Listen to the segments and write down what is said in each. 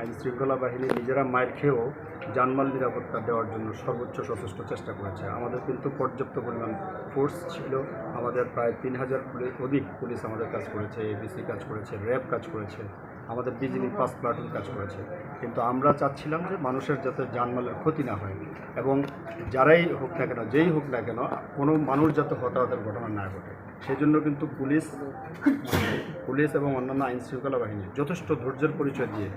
আইন শৃঙ্খলা বাহিনী নিজেরা মায়ের খেয়েও জানমাল নিরাপত্তা দেওয়ার জন্য সর্বোচ্চ সচেষ্ট চেষ্টা করেছে। আমাদের কিন্তু পর্যাপ্ত পরিমাণ ফোর্স ছিল। আমাদের প্রায় তিন হাজার অধিক পুলিশ আমাদের কাজ করেছে এবিসি কাজ করেছে, র্যাব কাজ করেছে, আমাদের বিজিবি পাঁচ প্লাটুন কাজ করেছে। কিন্তু আমরা চাচ্ছিলাম যে মানুষের যাতে জানমালের ক্ষতি না হয় এবং যারাই হোক না কেন, যেই হোক না কেন, কোনো মানুষ যাতে হতাহতের ঘটনা না ঘটে। সেই জন্য কিন্তু পুলিশ পুলিশ এবং অন্যান্য আইন শৃঙ্খলা বাহিনী যথেষ্ট ধৈর্যের পরিচয় দিয়ে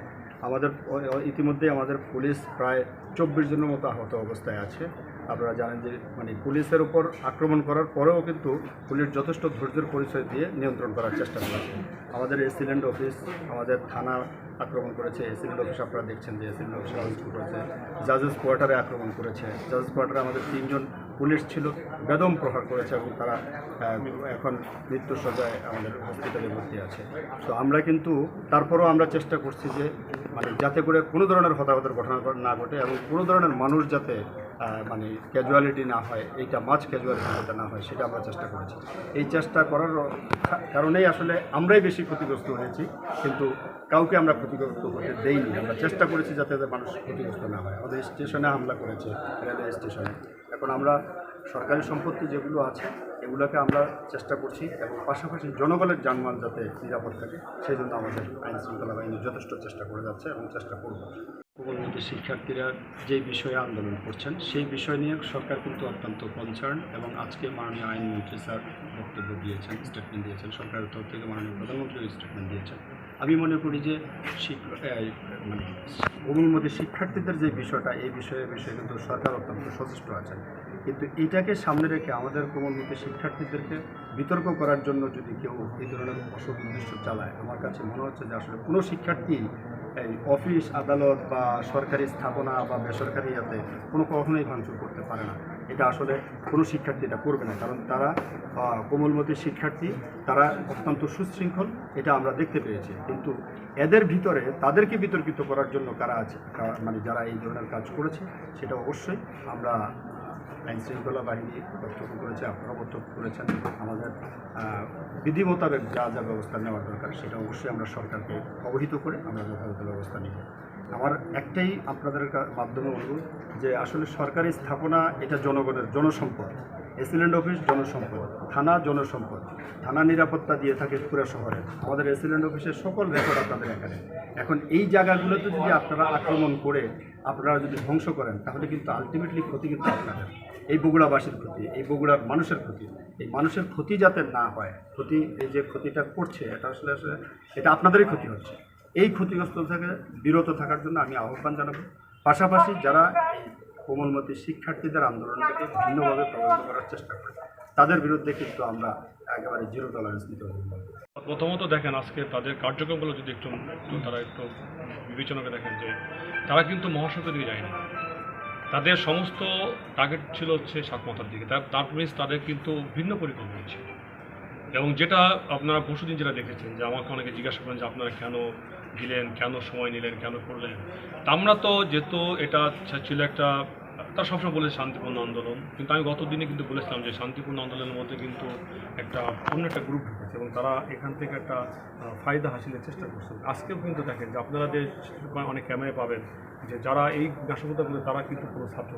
আমাদের অ- আমাদের পুলিশ প্রায় চব্বিশ জনের মতো আহত অবস্থায় আছে। আপনারা জানেন যে মানে পুলিশের উপর আক্রমণ করার পরেও কিন্তু পুলিশ যথেষ্ট ধৈর্যের পরিচয় দিয়ে নিয়ন্ত্রণ করার চেষ্টা করেছে। আমাদের এসিলেন্ট অফিস, আমাদের থানা আক্রমণ করেছে। এসিলেন্ট অফিস আপনারা দেখছেন যে এসিলেন্ট অফিস করেছে জাজেস কোয়ার্টারে আক্রমণ করেছে। জাজেস কোয়ার্টারে আমাদের তিনজন পুলিশ ছিল, বেদম প্রহার করেছে এবং তারা এখন মৃত্যু সজায় আমাদের হসপিটালে ভর্তি আছে। তো আমরা কিন্তু তারপরেও আমরা চেষ্টা করছি যে মানে যাতে করে কোনো ধরনের হতাহতের ঘটনা না ঘটে এবং কোনো ধরনের মানুষ যাতে মানে ক্যাজুয়ালিটি না হয়, এইটা মাছ ক্যাজুয়ালিটি যাতে না হয়, সেটা আমরা চেষ্টা করেছি। এই চেষ্টা করার কারণেই আসলে আমরাই বেশি ক্ষতিগ্রস্ত হয়েছি, কিন্তু কাউকে আমরা ক্ষতিগ্রস্ত হতে দেইনি। আমরা চেষ্টা করেছি যাতে মানুষ ক্ষতিগ্রস্ত না হয়। আমাদের স্টেশনে হামলা করেছে, রেলওয়ে স্টেশনে এখন আমরা সরকারি সম্পত্তি যেগুলো আছে, এগুলোকে আমরা চেষ্টা করছি এবং পাশাপাশি জনগণের যানবাহন যাতে নিরাপদ থাকে, সেই জন্য আমাদের আইন শৃঙ্খলা বাহিনী যথেষ্ট চেষ্টা করে যাচ্ছে এবং চেষ্টা করব। উপকূলবর্তী শিক্ষার্থীরা যে বিষয়ে আন্দোলন করছেন, সেই বিষয় নিয়ে সরকার কিন্তু অত্যন্ত কনসার্ন এবং আজকে মাননীয় আইনমন্ত্রী স্যার বক্তব্য দিয়েছেন স্টেটমেন্ট দিয়েছেন। সরকারের তরফ থেকে মাননীয় প্রধানমন্ত্রীও স্টেটমেন্ট দিয়েছেন। আমি মনে করি যে মানে এই, মধ্যে শিক্ষার্থীদের যে বিষয়টা এই বিষয়ে বিষয়ে কিন্তু সরকার অত্যন্ত সচেষ্ট আছেন। কিন্তু এটাকে সামনে রেখে আমাদের কোমলমতি শিক্ষার্থীদেরকে বিতর্ক করার জন্য যদি কেউ এই ধরনের অসৎ উদ্দেশ্য চালায় আমার কাছে মনে হচ্ছে যে আসলে কোনো শিক্ষার্থী এই অফিস, আদালত বা সরকারি স্থাপনা বা বেসরকারি ইয়াতে কোনো কখনোই ভাঙচুর করতে পারে না। এটা আসলে কোনো শিক্ষার্থী এটা করবে না। কারণ তারা কোমলমতি শিক্ষার্থী, তারা অত্যন্ত সুশৃঙ্খল, এটা আমরা দেখতে পেয়েছি। কিন্তু এদের ভিতরে, তাদেরকে বিতর্কিত করার জন্য কারা আছে? মানে যারা এই ধরনের কাজ করেছে, সেটা অবশ্যই আমরা আইন শৃঙ্খলা বাহিনী বক্তব্য করেছে আপনারা বক্তব্য করেছেন, আমাদের বিধি মোতাবেক যা যা ব্যবস্থা নেওয়া দরকার সেটা অবশ্যই আমরা সরকারকে অবহিত করে আমরা যথাযথ ব্যবস্থা নিই আমার একটাই আপনাদের মাধ্যমে অনুরোধ যে আসলে সরকারি স্থাপনা এটা জনগণের, জনসম্পদ। এসিলেন্ট অফিস জনসম্পদ, থানা জনসম্পদ। থানা নিরাপত্তা দিয়ে থাকে পুরো শহরে। আমাদের এসিলেন্ট অফিসের সকল রেকর্ড আপনাদের এখানে। এখন এই জায়গাগুলোতে যদি আপনারা আক্রমণ করে আপনারা যদি ধ্বংস করেন, তাহলে কিন্তু আলটিমেটলি ক্ষতি কিন্তু আপনাদের। এই বগুড়াবাসীর ক্ষতি, এই বগুড়ার মানুষের ক্ষতি। এই মানুষের ক্ষতি যাতে না হয়, ক্ষতি, এই যে ক্ষতিটা করছে, এটা আসলে আসলে এটা আপনাদেরই ক্ষতি হচ্ছে। এই ক্ষতিগ্রস্ত থেকে বিরত থাকার জন্য আমি আহ্বান জানাব। পাশাপাশি যারা কোমলমতি শিক্ষার্থীদের আন্দোলনটাকে ভিন্নভাবে প্রভাবিত করার চেষ্টা করে। তাদের বিরুদ্ধে কিন্তু আমরা একেবারে জিরো টলারেন্স নিতে প্রথমত দেখেন, আজকে তাদের কার্যক্রমগুলো যদি একটু তারা একটু বিবেচনা করে দেখেন যে, তারা কিন্তু মহাসড়কের দিকে যায়নি। তাদের সমস্ত টার্গেট ছিল হচ্ছে সাতমাথার দিকে। তার তার মিনস তাদের কিন্তু ভিন্ন পরিকল্পনা ছিল। এবং যেটা আপনারা পরশুদিন যেটা দেখেছেন, যে আমাকে অনেকে জিজ্ঞাসা করেন যে আপনারা কেন দিলেন, কেন সময় নিলেন, কেন করলেন? আমরা তো যেহেতু এটা ছিল একটা তার সবসময় বলে শান্তিপূর্ণ আন্দোলন। কিন্তু আমি গত দিনে কিন্তু বলেছিলাম যে শান্তিপূর্ণ আন্দোলনের মধ্যে কিন্তু একটা অন্য একটা গ্রুপ ঢুকেছে এবং তারা এখান থেকে একটা ফায়দা হাসিলের চেষ্টা করছে। আজকেও কিন্তু দেখেন যে আপনারা যে, অনেক ক্যামেরায় পাবেন যে যারা এই নাশকতাগুলো, তারা কিন্তু কোনো ছাত্র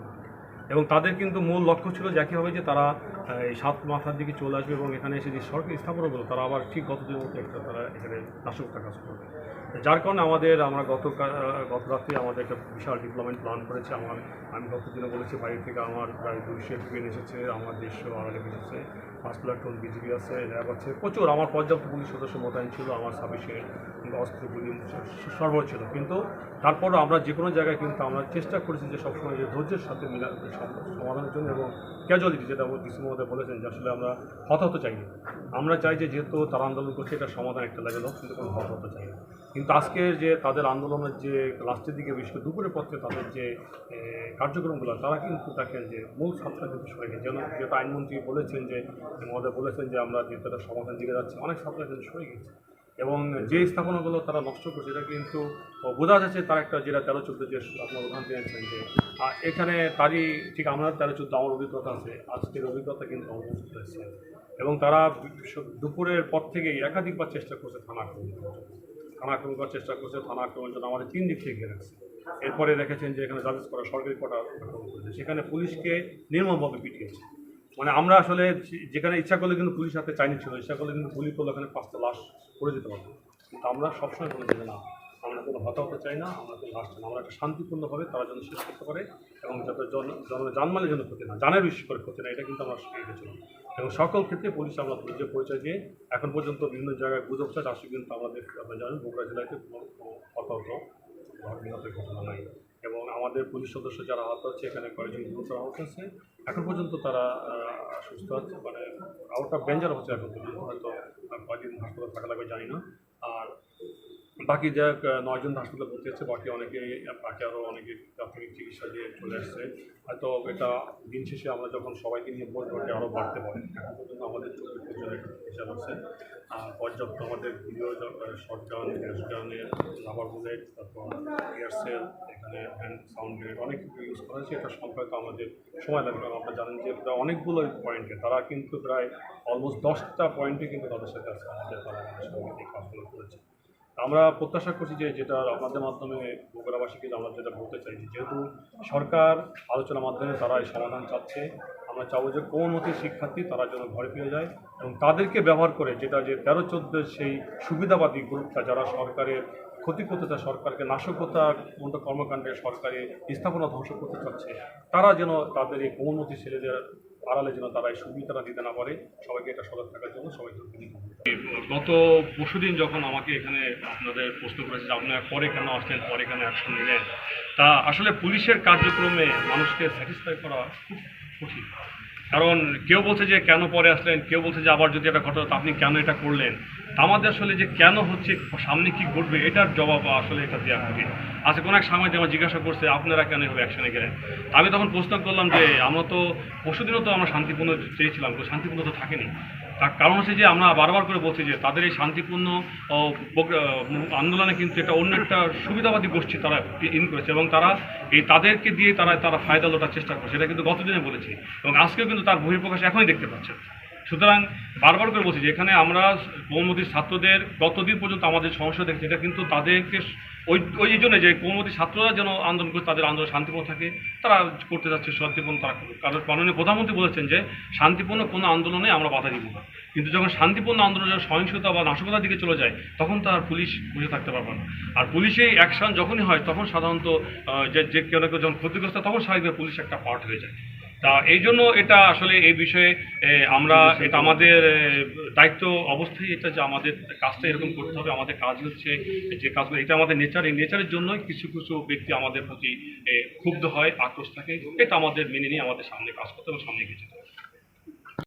এবং তাদের কিন্তু মূল লক্ষ্য ছিল যে একইভাবে যে তারা এই সাত মাথার দিকে চলে আসবে এবং এখানে এসে যে সরকারি স্থাপনাগুলো তারা আবার ঠিক গতদিনের মতো একটা তারা এখানে নাশকতা কাজ করবে। যার কারণে আমাদের, আমরা গত গত রাত্রে আমাদের একটা বিশাল ডিপ্লোমেন্ট প্ল্যান করেছে। আমার, আমি গত দিনে বলেছি, বাইরে থেকে আমার প্রায় দুইশো এফপিএন এসেছে, আমার দেড়শো আড়াই এসেছে, পাঁচ প্লাটুন বিজিবি আছে র্যাব আছে প্রচুর, আমার পর্যাপ্ত পুলিশ সদস্য মোতায়েন ছিল, আমার সাফিসিয়েন্ট অস্ত্র গুলি সরবরাহ ছিল। কিন্তু তারপরও আমরা যে কোনো জায়গায় কিন্তু আমরা চেষ্টা করেছি যে সবসময় যে ধৈর্যের সাথে মিলা সমাধানের জন্য এবং ক্যাজুয়ালিটি যেটা ডিসি মহোদয় বলেছেন যে আসলে আমরা হতাহত চাই না আমরা চাই যে যেহেতু তারা আন্দোলন করছে, এটা সমাধান একটা হোক, কিন্তু কোনো হতাহত চাই না কিন্তু আজকে যে তাদের আন্দোলনের যে লাস্টের দিকে, বিশেষ দুপুরের পথে তাদের যে কার্যক্রমগুলো, তারা কিন্তু দেখেন যে মূল ছাত্ররা কিন্তু সরে যেন যেহেতু আইনমন্ত্রী বলেছেন যে, মহোদয় বলেছেন যে আমরা যেহেতু সমাধান দিকে যাচ্ছি, অনেক ছাত্ররা কিন্তু সরে গেছে। এবং যে স্থাপনাগুলো তারা নষ্ট করছে, এটা কিন্তু বোঝা যাচ্ছে তার একটা যেটা তেরো চোদ্দ যে আপনার উদাহরণ দিয়েছেন যে এখানে তারই ঠিক আমরা তেরো চোদ্দ, আমার অভিজ্ঞতা আছে আজকের অভিজ্ঞতা কিন্তু হয়েছে এবং তারা দুপুরের পর থেকেই একাধিকবার চেষ্টা করছে থানা আক্রমণ থানা আক্রমণ করার চেষ্টা করছে, থানা আক্রমণের জন্য আমাদের তিন দিক থেকে ঘিরে রাখছে এরপরে দেখেছেন যে এখানে জাজেস করা সরকারি কোটা আক্রমণ করেছে, সেখানে পুলিশকে নির্মমভাবে পিটিয়েছে। মানে আমরা আসলে যেখানে ইচ্ছা করলে কিন্তু পুলিশ হাতে চাইনি ছিল, ইচ্ছা করলে কিন্তু গুলি করলে ওখানে পাঁচটা লাশ পড়ে যেতে পারব। কিন্তু আমরা সবসময় বলে যে না। আমরা কোনো হতাহত চাই না, আমরা কোনো লাশ না। আমরা একটা শান্তিপূর্ণভাবে তারা যেন শেষ করতে পারে এবং যাতে জন জন জানমালের জন্য ক্ষতি না, জানের বিশেষ করে ক্ষতি না, এটা কিন্তু আমরা শিখে গেছিলাম এবং সকল ক্ষেত্রে পুলিশ আমরা পুলিশের পরিচয় দিয়ে এখন পর্যন্ত বিভিন্ন জায়গায় গুজব চাষ কিন্তু আমাদের আপনি জানেন, বগুড়া জেলাতে কোনো হতাহত, ঘটনা নাই। এবং আমাদের পুলিশ সদস্য যারা আহত আছে, এখানে কয়েকজন গুরুতর আহত আছে। এখন পর্যন্ত তারা সুস্থ আছে মানে আউট অফ ডেঞ্জার হচ্ছে এখন পর্যন্ত। হয়তো কয়েকদিন হাসপাতাল থাকা লাগবে জানি না। আর বাকি যে নয়জন হাসপাতালে ভর্তি আছে বাকি অনেকে, বাকি আরও অনেকে প্রাথমিক চিকিৎসা দিয়ে চলে আসছে। হয়তো এটা দিন শেষে আমরা যখন সবাইকে নিয়ে বলব আরও বাড়তে পারে পর্যন্ত আমাদের চব্বিশ জনের হিসাব আছে। আর পর্যাপ্ত আমাদের ভিডিও শর্টগান গ্যাসগানের রাবার বুলেট, তারপর এয়ারসেল এখানে হ্যান্ড সাউন্ড গ্রেড অনেক ইউজ করা হয়েছে। এটা সম্পর্কে আমাদের সময় লাগবে, কারণ আপনারা জানেন যে প্রায় অনেকগুলো পয়েন্টে তারা কিন্তু প্রায় অলমোস্ট দশটা পয়েন্টে কিন্তু তাদের সাথে আছে আমাদের তারা কাজগুলো করেছে। আমরা প্রত্যাশা করছি যে যেটা আপনাদের মাধ্যমে বগুড়াবাসীকে আমরা যেটা বলতে চাইছি যেহেতু সরকার আলোচনার মাধ্যমে তারা এই সমাধান চাচ্ছে, আমরা চাবো যে কোমলমতি শিক্ষার্থী তারা যেন ঘরে ফিরে যায় এবং তাদেরকে ব্যবহার করে যেটা যে তেরো চোদ্দের সেই সুবিধাবাদী গ্রুপটা যারা সরকারের ক্ষতি করতে চায় সরকারকে নাশকতা মূলত কর্মকাণ্ডে সরকারি স্থাপনা ধ্বংস করতে চাচ্ছে, তারা যেন তাদের এই কোমলমতি ছেলেদের আড়ালে যেন তারা এই সুবিধাটা দিতে না পারে, সবাইকে এটা সজাগ থাকার জন্য সবাইকে গত পরশুদিন যখন আমাকে এখানে আপনাদের প্রশ্ন করেছে যে আপনারা পরে কেন আসলেন, পরে কেন অ্যাকশন নিলেন, তা আসলে পুলিশের কার্যক্রমে মানুষকে স্যাটিসফাই করা খুব কঠিন। কারণ কেউ বলছে যে কেন পরে আসলেন, কেউ বলছে যে আবার যদি একটা ঘটনা আপনি কেন এটা করলেন? আমাদের আসলে যে কেন হচ্ছে, সামনে কি ঘটবে, এটার জবাব আসলে এটা দেওয়া কঠিন আজকে কোনো এক সময় আমার জিজ্ঞাসা করছে, আপনারা কেন এভাবে অ্যাকশনে গেলেন? আমি তখন প্রশ্ন করলাম যে, আমরা তো পরশুদিনও তো আমরা শান্তিপূর্ণ চেয়েছিলাম তো শান্তিপূর্ণ তো থাকেনি। তার কারণ হচ্ছে যে, আমরা বারবার করে বলছি যে, তাদের এই শান্তিপূর্ণ আন্দোলনে কিন্তু এটা অন্য একটা সুবিধাবাদী গোষ্ঠী তারা ইন করেছে এবং তারা এই তাদেরকে দিয়ে তারা তারা ফায়দা লোটার চেষ্টা করছে। এটা কিন্তু গতদিনে বলেছি এবং আজকেও কিন্তু তার বহিঃপ্রকাশ এখনই দেখতে পাচ্ছেন। সুতরাং বারবার করে বলছি যে এখানে আমরা কৌমতির ছাত্রদের গতদিন পর্যন্ত আমাদের সমস্যা দেখছি, এটা কিন্তু তাদেরকে ওই ওই জন্য যে কৌমতি ছাত্ররা যেন আন্দোলন করে তাদের আন্দোলন শান্তিপূর্ণ থাকে, তারা করতে যাচ্ছে, শান্তিপূর্ণ তারা। কারণ মাননীয় প্রধানমন্ত্রী বলেছেন যে শান্তিপূর্ণ কোনো আন্দোলনে আমরা বাধা দিব না। কিন্তু যখন শান্তিপূর্ণ আন্দোলন সহিংসতা বা নাশকতার দিকে চলে যায়, তখন তো আর পুলিশ বুঝে থাকতে পারবে না। আর পুলিশের অ্যাকশন যখনই হয়, তখন সাধারণত যে যে কেউ কেউ যখন ক্ষতিগ্রস্ত তখন স্বাভাবিকভাবে পুলিশ একটা পার্ট হয়ে যায়। তা এই জন্য এটা আসলে এই বিষয়ে আমরা এটা আমাদের দায়িত্ব অবস্থায় এটা যে আমাদের কাজটা এরকম করতে হবে আমাদের কাজ হচ্ছে যে কাজগুলো এটা আমাদের নেচার এই নেচারের জন্যই কিছু কিছু ব্যক্তি আমাদের প্রতি ক্ষুব্ধ হয় আক্রোশ থাকে এটা আমাদের মেনে নিয়ে আমাদের সামনে কাজ করতে হবে সামনে এগিয়ে যেতে হবে।